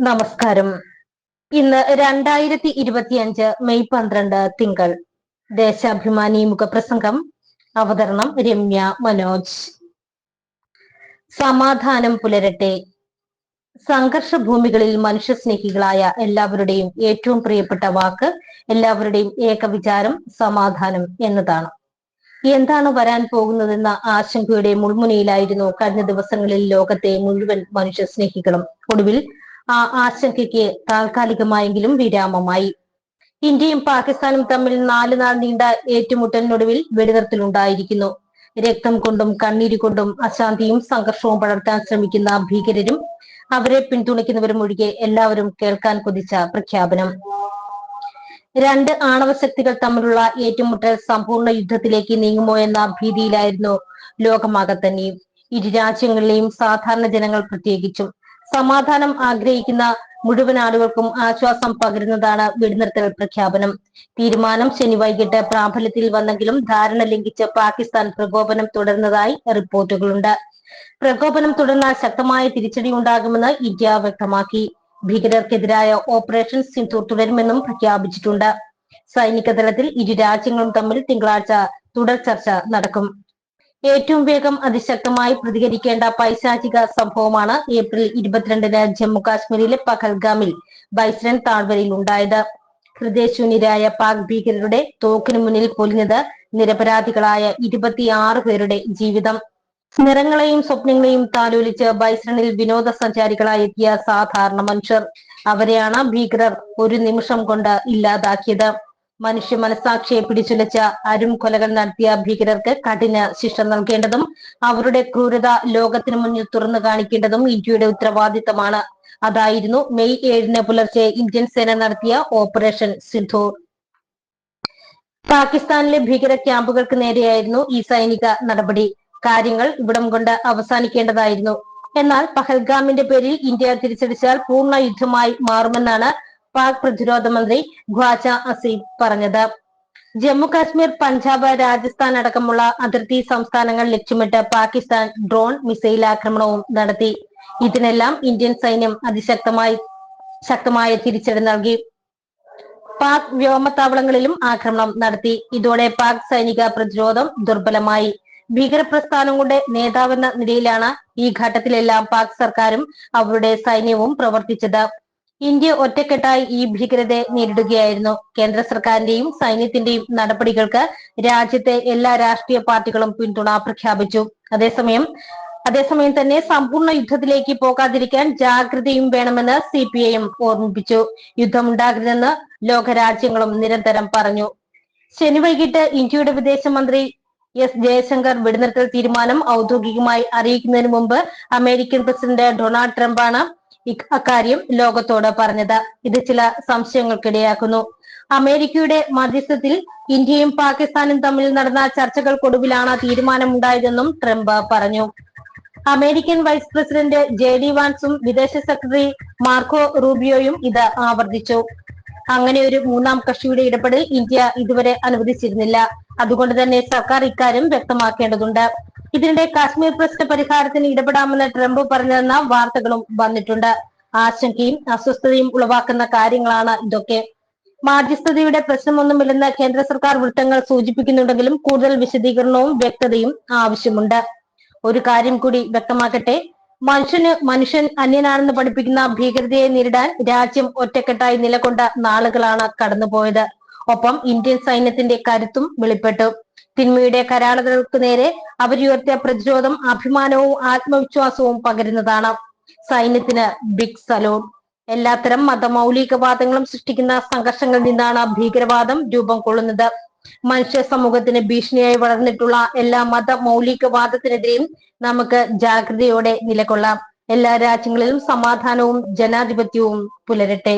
നമസ്കാരം. ഇന്ന് രണ്ടായിരത്തി ഇരുപത്തിയഞ്ച് മെയ് പന്ത്രണ്ട് തിങ്കൾ. ദേശാഭിമാനി മുഖപ്രസംഗം. അവതരണം രമ്യ മനോജ്. സമാധാനം പുലരട്ടെ. സംഘർഷ ഭൂമികളിൽ മനുഷ്യസ്നേഹികളായ എല്ലാവരുടെയും ഏറ്റവും പ്രിയപ്പെട്ട വാക്ക് എല്ലാവരുടെയും ഏക വിചാരം സമാധാനം എന്നതാണ്. എന്താണ് വരാൻ പോകുന്നതെന്ന ആശങ്കയുടെ മുൾമുനയിലായിരുന്നു കഴിഞ്ഞ ദിവസങ്ങളിൽ ലോകത്തെ മുഴുവൻ മനുഷ്യ സ്നേഹികളും ഒടുവിൽ ആ ആശങ്കയ്ക്ക് താൽക്കാലികമായെങ്കിലും വിരാമമായി. ഇന്ത്യയും പാകിസ്ഥാനും തമ്മിൽ നാല് നാൾ നീണ്ട ഏറ്റുമുട്ടലിനൊടുവിൽ വെടിനിർത്തലുണ്ടായിരിക്കുന്നു. രക്തം കൊണ്ടും കണ്ണീര് കൊണ്ടും അശാന്തിയും സംഘർഷവും പടർത്താൻ ശ്രമിക്കുന്ന ഭീകരരും അവരെ പിന്തുണയ്ക്കുന്നവരും ഒഴികെ എല്ലാവരും കേൾക്കാൻ കൊതിച്ച പ്രഖ്യാപനം. രണ്ട് ആണവ ശക്തികൾ തമ്മിലുള്ള ഏറ്റുമുട്ടൽ സമ്പൂർണ യുദ്ധത്തിലേക്ക് നീങ്ങുമോ എന്ന ഭീതിയിലായിരുന്നു ലോകമാകെ തന്നെയും ഇരു രാജ്യങ്ങളിലെയും സാധാരണ ജനങ്ങൾ പ്രത്യേകിച്ചും സമാധാനം ആഗ്രഹിക്കുന്ന മുഴുവൻ ആളുകൾക്കും ആശ്വാസം പകരുന്നതാണ് വെടിനിർത്തൽ പ്രഖ്യാപനം. തീരുമാനം ശനി വൈകിട്ട് പ്രാബല്യത്തിൽ വന്നെങ്കിലും ധാരണ ലംഘിച്ച് പാകിസ്ഥാൻ പ്രകോപനം തുടർന്നതായി റിപ്പോർട്ടുകളുണ്ട്. പ്രകോപനം തുടർന്നാൽ ശക്തമായ തിരിച്ചടി ഉണ്ടാകുമെന്ന് ഇന്ത്യ വ്യക്തമാക്കി. ഭീകരർക്കെതിരായ ഓപ്പറേഷൻ സിന്ധു തുടരുമെന്നും പ്രഖ്യാപിച്ചിട്ടുണ്ട്. സൈനിക തലത്തിൽ ഇരു രാജ്യങ്ങളും തമ്മിൽ തിങ്കളാഴ്ച തുടർ ചർച്ച നടക്കും. ഏറ്റവും വേഗം അതിശക്തമായി പ്രതികരിക്കേണ്ട പൈശാചിക സംഭവമാണ് ഏപ്രിൽ ഇരുപത്തിരണ്ടിന് ജമ്മു കാശ്മീരിലെ പഹൽഗാമിൽ ബൈസ്രൻ താഴ്വരയിൽ ഉണ്ടായത്. ഹൃദയശൂന്യരായ പാക് ഭീകരരുടെ തോക്കിനു മുന്നിൽ പൊലിഞ്ഞത് നിരപരാധികളായ ഇരുപത്തിയാറ് പേരുടെ ജീവിതം. നിറങ്ങളെയും സ്വപ്നങ്ങളെയും താലോലിച്ച് ബൈസ്രണിൽ വിനോദസഞ്ചാരികളായി എത്തിയ സാധാരണ മനുഷ്യർ. അവരെയാണ് ഭീകരർ ഒരു നിമിഷം കൊണ്ട് ഇല്ലാതാക്കിയത്. മനുഷ്യ മനസാക്ഷിയെ പിടിച്ചുലച്ച അരും കൊലകൾ നടത്തിയ ഭീകരർക്ക് കഠിന ശിക്ഷ നൽകേണ്ടതും അവരുടെ ക്രൂരത ലോകത്തിന് മുന്നിൽ തുറന്നു കാണിക്കേണ്ടതും ഇന്ത്യയുടെ ഉത്തരവാദിത്തമാണ്. അതായിരുന്നു മെയ് ഏഴിന് പുലർച്ചെ ഇന്ത്യൻ സേന നടത്തിയ ഓപ്പറേഷൻ സിന്ധൂർ. പാകിസ്ഥാനിലെ ഭീകര ക്യാമ്പുകൾക്ക് നേരെയായിരുന്നു ഈ സൈനിക നടപടി. കാര്യങ്ങൾ ഇവിടം കൊണ്ട് അവസാനിക്കേണ്ടതായിരുന്നു. എന്നാൽ പഹൽഗാമിന്റെ പേരിൽ ഇന്ത്യ തിരിച്ചടിച്ചാൽ പൂർണ യുദ്ധമായി മാറുമെന്നാണ് പാക് പ്രതിരോധ മന്ത്രി ഖ്വാജ അസീം പറഞ്ഞത്. ജമ്മു കാശ്മീർ പഞ്ചാബ് രാജസ്ഥാൻ അടക്കമുള്ള അതിർത്തി സംസ്ഥാനങ്ങൾ ലക്ഷ്യമിട്ട് പാകിസ്ഥാൻ ഡ്രോൺ മിസൈൽ ആക്രമണവും നടത്തി. ഇതിനെല്ലാം ഇന്ത്യൻ സൈന്യം അതിശക്തമായി ശക്തമായ തിരിച്ചടി നൽകി. പാക് വ്യോമത്താവളങ്ങളിലും ആക്രമണം നടത്തി. ഇതോടെ പാക് സൈനിക പ്രതിരോധം ദുർബലമായി. ഭീകരപ്രസ്ഥാനങ്ങളുടെ നേതാവെന്ന നിലയിലാണ് ഈ ഘട്ടത്തിലെല്ലാം പാക് സർക്കാരും അവരുടെ സൈന്യവും പ്രവർത്തിച്ചത്. ഇന്ത്യ ഒറ്റക്കെട്ടായി ഈ ഭീകരതയെ നേരിടുകയായിരുന്നു. കേന്ദ്ര സർക്കാരിന്റെയും സൈന്യത്തിന്റെയും നടപടികൾക്ക് രാജ്യത്തെ എല്ലാ രാഷ്ട്രീയ പാർട്ടികളും പിന്തുണ പ്രഖ്യാപിച്ചു. അതേസമയം അതേസമയം തന്നെ സമ്പൂർണ യുദ്ധത്തിലേക്ക് പോകാതിരിക്കാൻ ജാഗ്രതയും വേണമെന്ന് സി പി ഐ എം ഓർമ്മിപ്പിച്ചു യുദ്ധമുണ്ടാകരുതെന്ന് ലോകരാജ്യങ്ങളും നിരന്തരം പറഞ്ഞു. ശനി വൈകിട്ട് ഇന്ത്യയുടെ വിദേശമന്ത്രി എസ് ജയശങ്കർ വെടിനിർത്തൽ തീരുമാനം ഔദ്യോഗികമായി അറിയിക്കുന്നതിന് മുമ്പ് അമേരിക്കൻ പ്രസിഡന്റ് ഡൊണാൾഡ് ട്രംപാണ് അക്കാര്യം ലോകത്തോട് പറഞ്ഞത്. ഇത് ചില സംശയങ്ങൾക്കിടയാക്കുന്നു. അമേരിക്കയുടെ മധ്യസ്ഥത്തിൽ ഇന്ത്യയും പാകിസ്ഥാനും തമ്മിൽ നടന്ന ചർച്ചകൾക്കൊടുവിലാണ് തീരുമാനമുണ്ടായതെന്നും ട്രംപ് പറഞ്ഞു. American vice president J D വാൻസും വിദേശ സെക്രട്ടറി മാർക്കോ റൂബിയോയും ഇത് ആവർത്തിച്ചു. അങ്ങനെ ഒരു മൂന്നാം കക്ഷിയുടെ ഇടപെടൽ ഇന്ത്യ ഇതുവരെ അനുവദിച്ചിരുന്നില്ല. അതുകൊണ്ട് തന്നെ സർക്കാർ ഇക്കാര്യം വ്യക്തമാക്കേണ്ടതുണ്ട്. ഇതിനിടെ കാശ്മീർ പ്രശ്ന പരിഹാരത്തിന് ഇടപെടാമെന്ന് ട്രംപ് പറഞ്ഞെന്ന വാർത്തകളും വന്നിട്ടുണ്ട്. ആശങ്കയും അസ്വസ്ഥതയും ഉളവാക്കുന്ന കാര്യങ്ങളാണ് ഇതൊക്കെ. മാധ്യസ്ഥതയുടെ പ്രശ്നമൊന്നുമില്ലെന്ന് കേന്ദ്ര സർക്കാർ വൃത്തങ്ങൾ സൂചിപ്പിക്കുന്നുണ്ടെങ്കിലും കൂടുതൽ വിശദീകരണവും വ്യക്തതയും ആവശ്യമുണ്ട്. ഒരു കാര്യം കൂടി വ്യക്തമാക്കട്ടെ. മനുഷ്യന് മനുഷ്യൻ അന്യനാണെന്ന് പഠിപ്പിക്കുന്ന ഭീകരതയെ നേരിടാൻ രാജ്യം ഒറ്റക്കെട്ടായി നിലകൊണ്ട നാളുകളാണ് കടന്നുപോയത്. ഒപ്പം ഇന്ത്യൻ സൈന്യത്തിന്റെ കരുത്തും വെളിപ്പെട്ടു. തിന്മയുടെ കരാളുകൾക്ക് നേരെ അവരുയർത്തിയ പ്രതിരോധം അഭിമാനവും ആത്മവിശ്വാസവും പകരുന്നതാണ് സൈന്യത്തിന് ബിഗ് സലോൺ എല്ലാത്തരം മതമൗലികവാദങ്ങളും സൃഷ്ടിക്കുന്ന സംഘർഷങ്ങളിൽ നിന്നാണ് ഭീകരവാദം രൂപം കൊള്ളുന്നത്. മനുഷ്യ സമൂഹത്തിന് ഭീഷണിയായി വളർന്നിട്ടുള്ള എല്ലാ മത മൗലികവാദത്തിനെതിരെയും നമുക്ക് ജാഗ്രതയോടെ നിലകൊള്ളാം. എല്ലാ രാജ്യങ്ങളിലും സമാധാനവും ജനാധിപത്യവും പുലരട്ടെ.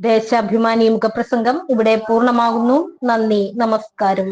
ദേശാഭിമാനി മുഖപ്രസംഗം ഇവിടെ പൂർണമാകുന്നു. നന്ദി നമസ്കാരം.